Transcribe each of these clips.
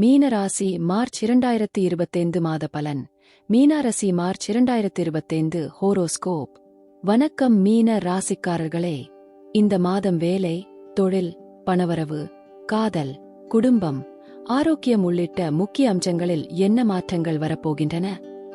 மீனராசி மார்ச் இரண்டாயிரத்தி இருபத்தைந்து மாத பலன். மீனராசி மார்ச் இரண்டாயிரத்தி இருபத்தைந்து ஹோரோஸ்கோப். வணக்கம் மீன ராசிக்காரர்களே. இந்த மாதம் வேலை தொழில் பணவரவு காதல் குடும்பம் ஆரோக்கியம் உள்ளிட்ட முக்கிய அம்சங்களில் என்ன மாற்றங்கள் வரப்போகின்றன?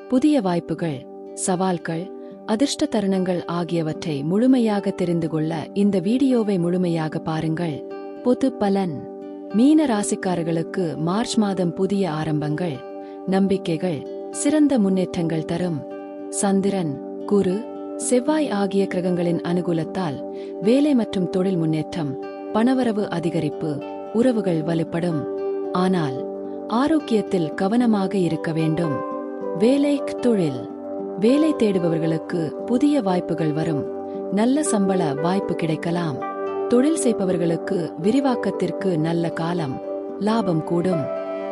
புதிய வாய்ப்புகள் சவால்கள் அதிர்ஷ்ட தருணங்கள் ஆகியவற்றை முழுமையாக தெரிந்து கொள்ள இந்த வீடியோவை முழுமையாக பாருங்கள். பொது பலன். மீன ராசிக்காரர்களுக்கு மார்ச் மாதம் புதிய ஆரம்பங்கள் நம்பிக்கைகள் சிறந்த முன்னேற்றங்கள் தரும். சந்திரன் குரு செவ்வாய் ஆகிய கிரகங்களின் அனுகூலத்தால் வேலை மற்றும் தொழில் முன்னேற்றம் பணவரவு அதிகரிப்பு உறவுகள் வலுப்படும். ஆனால் ஆரோக்கியத்தில் கவனமாக இருக்க வேண்டும். வேலை தொழில். வேலை தேடுபவர்களுக்கு புதிய வாய்ப்புகள் வரும். நல்ல சம்பள வாய்ப்பு கிடைக்கலாம். தொழில் செய்பவர்களுக்கு விரிவாக்கத்திற்கு நல்ல காலம் லாபம் கூடும்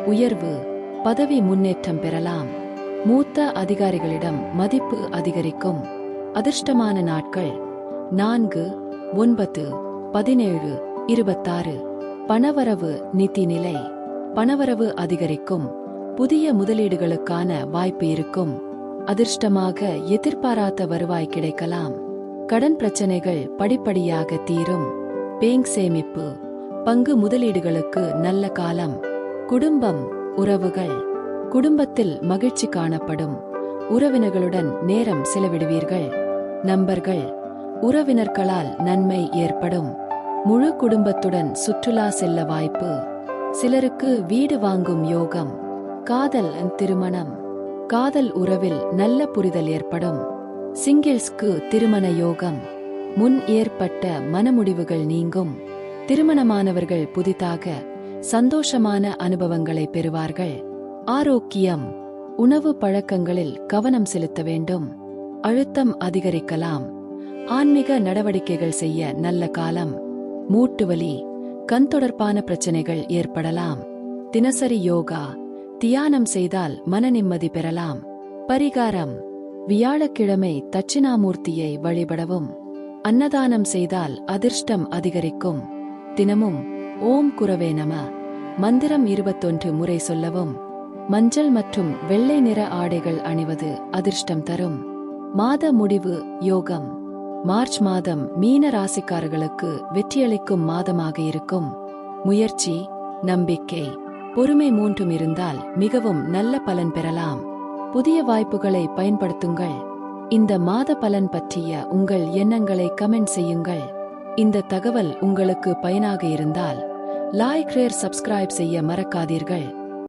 உயர்வு பதவி முன்னேற்றம் பெறலாம். மூத்த அதிகாரிகளிடம் மதிப்பு அதிகரிக்கும். அதிர்ஷ்டமான நாட்கள் நான்கு ஒன்பது பதினேழு இருபத்தாறு. பணவரவு நிதிநிலை பணவரவு அதிகரிக்கும். புதிய முதலீடுகளுக்கான வாய்ப்பு இருக்கும். அதிர்ஷ்டமாக எதிர்பாராத வருவாய் கிடைக்கலாம். கடன் பிரச்சனைகள் படிப்படியாக தீரும். பேங்க் சேமிப்பு பங்கு முதலீடுகளுக்கு நல்ல காலம் குடும்பம் உறவுகள். குடும்பத்தில் மகிழ்ச்சி காணப்படும். உறவினர்களுடன் நேரம் செலவிடுவீர்கள். நண்பர்கள் உறவினர்களால் நன்மை ஏற்படும். முழு குடும்பத்துடன் சுற்றுலா செல்ல வாய்ப்பு. சிலருக்கு வீடு வாங்கும் யோகம் காதல் திருமணம். காதல் உறவில் நல்ல புரிதல் ஏற்படும். சிங்கிள்ஸ்க்கு திருமண யோகம் முன் ஏற்பட்ட மனமுடிவுகள் நீங்கும். திருமணமானவர்கள் புதிதாக சந்தோஷமான அனுபவங்களை பெறுவார்கள். ஆரோக்கியம் உணவு பழக்கங்களில் கவனம் செலுத்த வேண்டும். அழுத்தம் அதிகரிக்கலாம். ஆன்மீக நடவடிக்கைகள் செய்ய நல்ல காலம். மூட்டுவலி கண் தொடர்பான பிரச்சனைகள் ஏற்படலாம். தினசரி யோகா தியானம் செய்தால் மன நிம்மதி பெறலாம். பரிகாரம் வியாழக்கிழமை தட்சிணாமூர்த்தியை வழிபடவும். அன்னதானம் செய்தால் அதிர்ஷ்டம் அதிகரிக்கும். தினமும் ஓம் குரவே நம. மந்திரம் இருபத்தொன்று முறை சொல்லவும். மஞ்சள் மற்றும் வெள்ளை நிற ஆடைகள் அணிவது அதிர்ஷ்டம் தரும். மாத முடிவு யோகம். மார்ச் மாதம் மீன ராசிக்காரர்களுக்கு வெற்றியளிக்கும் மாதமாக இருக்கும். முயற்சி நம்பிக்கை. பொறுமை மூன்றும் இருந்தால் மிகவும் நல்ல பலன் பெறலாம். புதிய வாய்ப்புகளை பயன்படுத்துங்கள். இந்த மாத பலன் பற்றிய உங்கள் எண்ணங்களை கமெண்ட் செய்யுங்கள். இந்த தகவல் உங்களுக்கு பயனாக இருந்தால் லாய் ரேர் சப்ஸ்கிரைப் செய்ய மறக்காதீர்கள்.